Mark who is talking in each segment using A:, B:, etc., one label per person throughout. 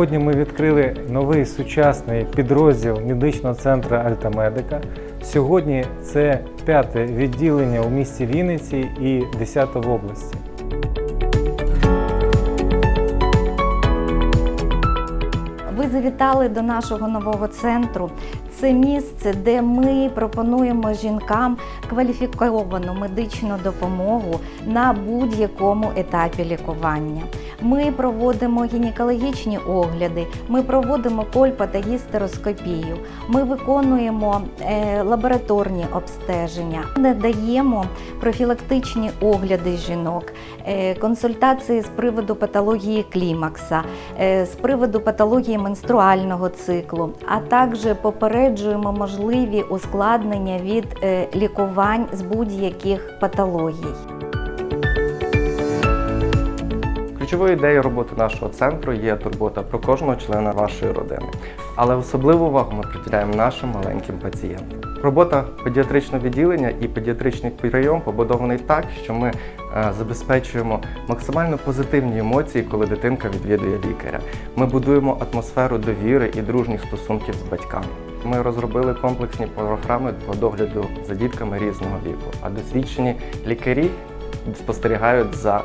A: Сьогодні ми відкрили новий сучасний підрозділ медичного центру Альтамедика. Сьогодні це п'яте відділення у місті Вінниці і 10 в області.
B: Ви завітали до нашого нового центру. Це місце, де ми пропонуємо жінкам кваліфіковану медичну допомогу на будь-якому етапі лікування. Ми проводимо гінекологічні огляди, ми проводимо кольпа та гістероскопію, ми виконуємо е, лабораторні обстеження, не даємо профілактичні огляди жінок, е, консультації з приводу патології клімакса, е, з приводу патології менструального циклу, а також попереджуємо можливі ускладнення від е, лікувань з будь-яких патологій.
C: Ключовою ідеєю роботи нашого центру є турбота про кожного члена вашої родини. Але особливу увагу ми приділяємо нашим маленьким пацієнтам. Робота педіатричного відділення і педіатричний прийом побудований так, що ми е, забезпечуємо максимально позитивні емоції, коли дитинка відвідує лікаря. Ми будуємо атмосферу довіри і дружніх стосунків з батьками. Ми розробили комплексні програми по догляду за дітками різного віку, а досвідчені лікарі спостерігають за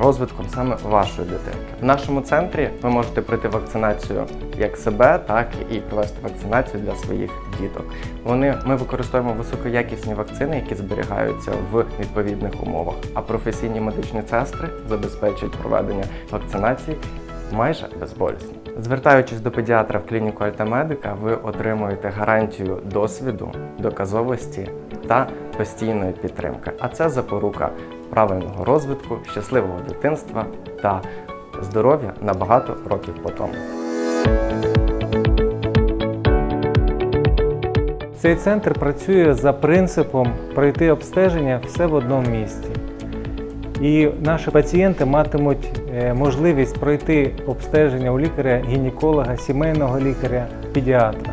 C: розвитком саме вашої дитинки. В нашому центрі ви можете пройти вакцинацію як себе, так і провести вакцинацію для своїх діток. Вони ми використовуємо високоякісні вакцини, які зберігаються в відповідних умовах. А професійні медичні сестри забезпечують проведення вакцинації майже безболісно. Звертаючись до педіатра в клініку Альтамедика, ви отримуєте гарантію досвіду, доказовості та постійної підтримки. А це запорука правильного розвитку, щасливого дитинства та здоров'я на багато років по тому.
A: Цей центр працює за принципом пройти обстеження все в одному місці. І наші пацієнти матимуть е, можливість пройти обстеження у лікаря, гінеколога, сімейного лікаря, педіатра.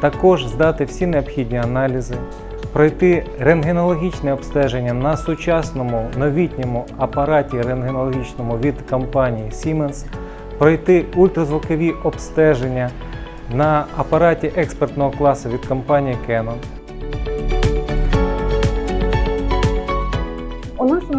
A: Також здати всі необхідні аналізи, пройти рентгенологічне обстеження на сучасному новітньому апараті рентгенологічному від компанії Siemens, пройти ультразвукові обстеження на апараті експертного класу від компанії Canon.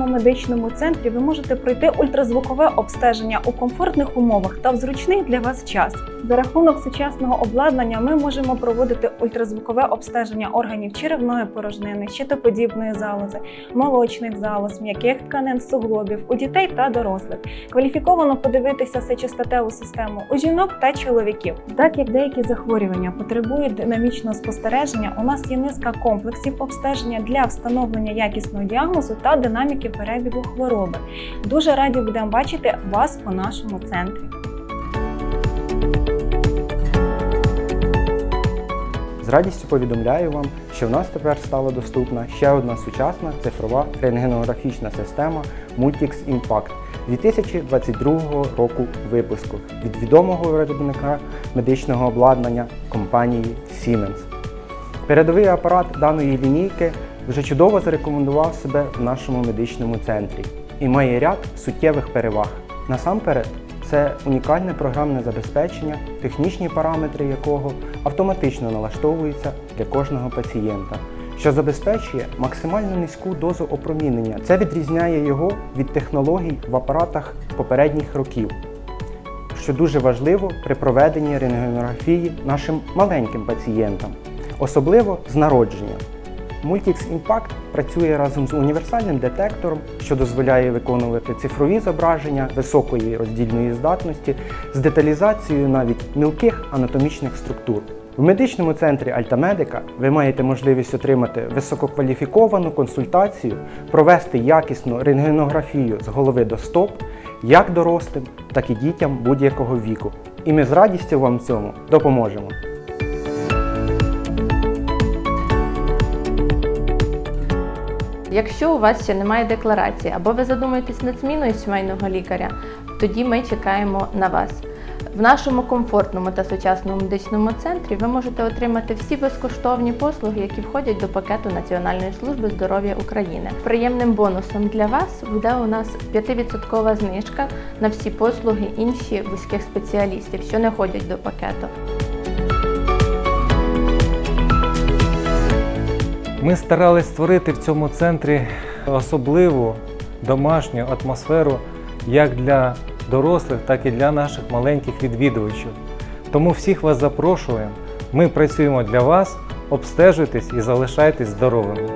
D: Медичному центрі ви можете пройти ультразвукове обстеження у комфортних умовах та в зручний для вас час. За рахунок сучасного обладнання ми можемо проводити ультразвукове обстеження органів черевної порожнини, щитоподібної залози, молочних залоз, м'яких тканин суглобів у дітей та дорослих. Кваліфіковано подивитися сечостатеву систему у жінок та чоловіків. Так як деякі захворювання потребують динамічного спостереження, у нас є низка комплексів обстеження для встановлення якісного діагнозу та динаміки перебігу хвороби. Дуже раді будемо бачити вас у нашому центрі.
E: З радістю повідомляю вам, що в нас тепер стала доступна ще одна сучасна цифрова рентгенографічна система Multix Impact 2022 року випуску від відомого виробника медичного обладнання компанії Siemens. Передовий апарат даної лінійки вже чудово зарекомендував себе в нашому медичному центрі і має ряд суттєвих переваг. Насамперед, це унікальне програмне забезпечення, технічні параметри якого автоматично налаштовуються для кожного пацієнта, що забезпечує максимально низьку дозу опромінення. Це відрізняє його від технологій в апаратах попередніх років, що дуже важливо при проведенні рентгенографії нашим маленьким пацієнтам, особливо з народження. Multix Impact працює разом з універсальним детектором, що дозволяє виконувати цифрові зображення високої роздільної здатності з деталізацією навіть мілких анатомічних структур. В медичному центрі Альтамедика ви маєте можливість отримати висококваліфіковану консультацію, провести якісну рентгенографію з голови до стоп як дорослим, так і дітям будь-якого віку. І ми з радістю вам цьому допоможемо.
F: Якщо у вас ще немає декларації або ви задумуєтесь над зміною сімейного лікаря, тоді ми чекаємо на вас. В нашому комфортному та сучасному медичному центрі ви можете отримати всі безкоштовні послуги, які входять до пакету Національної служби здоров'я України. Приємним бонусом для вас буде у нас 5% знижка на всі послуги інші вузьких спеціалістів, що не ходять до пакету.
A: Ми старались створити в цьому центрі особливу домашню атмосферу як для дорослих, так і для наших маленьких відвідувачів. Тому всіх вас запрошуємо. Ми працюємо для вас, обстежуйтесь і залишайтесь здоровими.